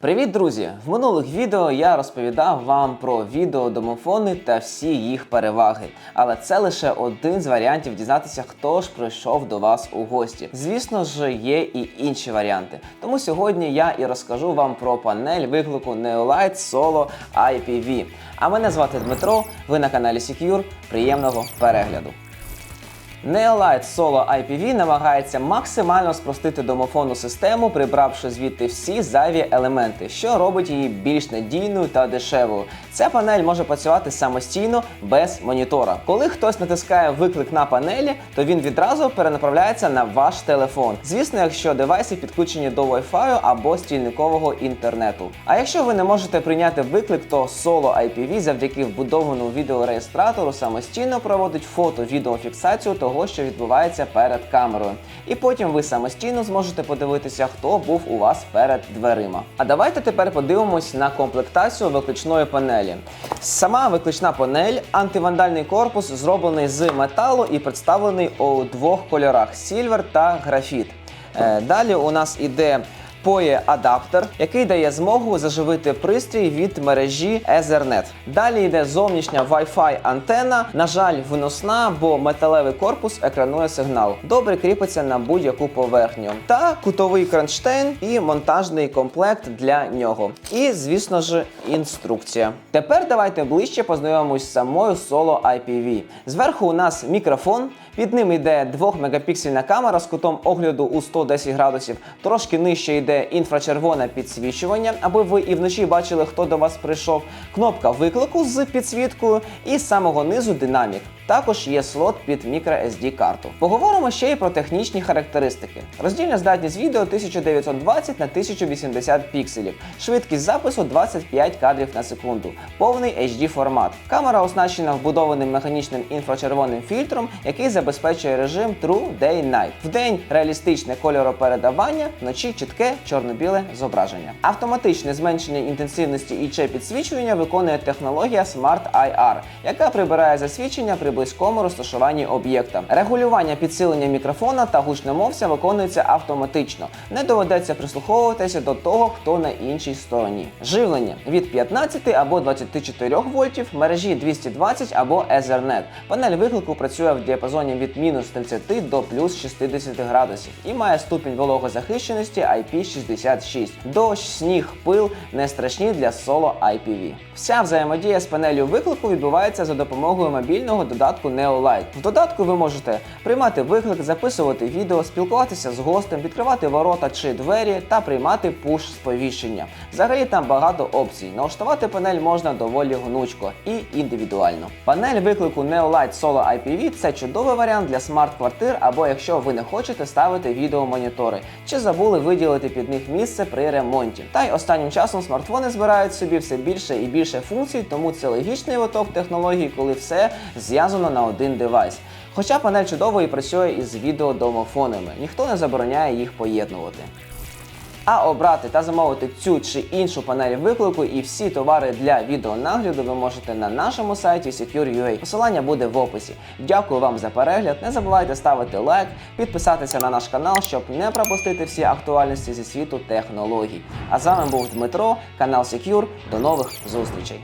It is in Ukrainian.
Привіт, друзі! В минулих відео я розповідав вам про відеодомофони та всі їх переваги. Але це лише один з варіантів дізнатися, хто ж прийшов до вас у гості. Звісно ж, є і інші варіанти. Тому сьогодні я і розкажу вам про панель виклику Neolite Solo IPV. А мене звати Дмитро. Ви на каналі Secure. Приємного перегляду! Neolite Solo IPV намагається максимально спростити домофонну систему, прибравши звідти всі зайві елементи, що робить її більш надійною та дешевою. Ця панель може працювати самостійно без монітора. Коли хтось натискає виклик на панелі, то він відразу перенаправляється на ваш телефон. Звісно, якщо девайси підключені до Wi-Fi або стільникового інтернету. А якщо ви не можете прийняти виклик, то Solo IPV завдяки вбудованому відеореєстратору самостійно проводить фото-відеофіксацію того, що відбувається перед камерою. І потім ви самостійно зможете подивитися, хто був у вас перед дверима. А давайте тепер подивимось на комплектацію виключної панелі. Сама виключна панель, антивандальний корпус зроблений з металу і представлений у двох кольорах сільвер та графіт. Е, Далі у нас іде PoE адаптер, який дає змогу заживити пристрій від мережі Ethernet. Далі йде зовнішня Wi-Fi антена. На жаль, виносна, бо металевий корпус екранує сигнал. Добре кріпиться на будь-яку поверхню. Та кутовий кронштейн і монтажний комплект для нього. І, звісно ж, інструкція. Тепер давайте ближче познайомимось з самою Solo IPV. Зверху у нас мікрофон. Під ним йде 2-мегапіксельна камера з кутом огляду у 110 градусів. Трошки нижче йде інфрачервоне підсвічування, аби ви і вночі бачили, хто до вас прийшов. Кнопка виклику з підсвіткою і з самого низу динамік. Також є слот під microSD карту. Поговоримо ще й про технічні характеристики. Роздільна здатність відео 1920 на 1080 пікселів, швидкість запису 25 кадрів на секунду, повний HD формат. Камера оснащена вбудованим механічним інфрачервоним фільтром, який забезпечує режим True Day Night. Вдень реалістичне кольоропередавання, вночі чітке чорно-біле зображення. Автоматичне зменшення інтенсивності ІЧ підсвічування виконує технологія Smart IR, яка прибирає засвідчення при близькому розташуванні об'єкта. Регулювання підсилення мікрофона та гучномовця виконується автоматично. Не доведеться прислуховуватися до того, хто на іншій стороні. Живлення від 15 або 24 вольтів, мережі 220 або Ethernet. Панель виклику працює в діапазоні від мінус 30 до плюс 60 градусів і має ступінь вологозахищеності IP66. Дощ, сніг, пил не страшні для Solo IPV. Вся взаємодія з панелью виклику відбувається за допомогою мобільного додатку Neolite. В додатку ви можете приймати виклик, записувати відео, спілкуватися з гостем, відкривати ворота чи двері та приймати пуш сповіщення. Взагалі там багато опцій. Налаштувати панель можна доволі гнучко і індивідуально. Панель виклику Neolite Solo IPV це чудовий варіант для смарт-квартир або якщо ви не хочете ставити відеомонітори чи забули виділити під них місце при ремонті. Та й останнім часом смартфони збирають собі все більше і більше функцій, тому це логічний виток технологій, коли все зв'язано на один девайс. Хоча панель чудово і працює із відеодомофонами, ніхто не забороняє їх поєднувати. А обрати та замовити цю чи іншу панель виклику і всі товари для відеонагляду ви можете на нашому сайті Secure.ua. Посилання буде в описі. Дякую вам за перегляд. Не забувайте ставити лайк, підписатися на наш канал, щоб не пропустити всі актуальності зі світу технологій. А з вами був Дмитро, канал Secure. До нових зустрічей.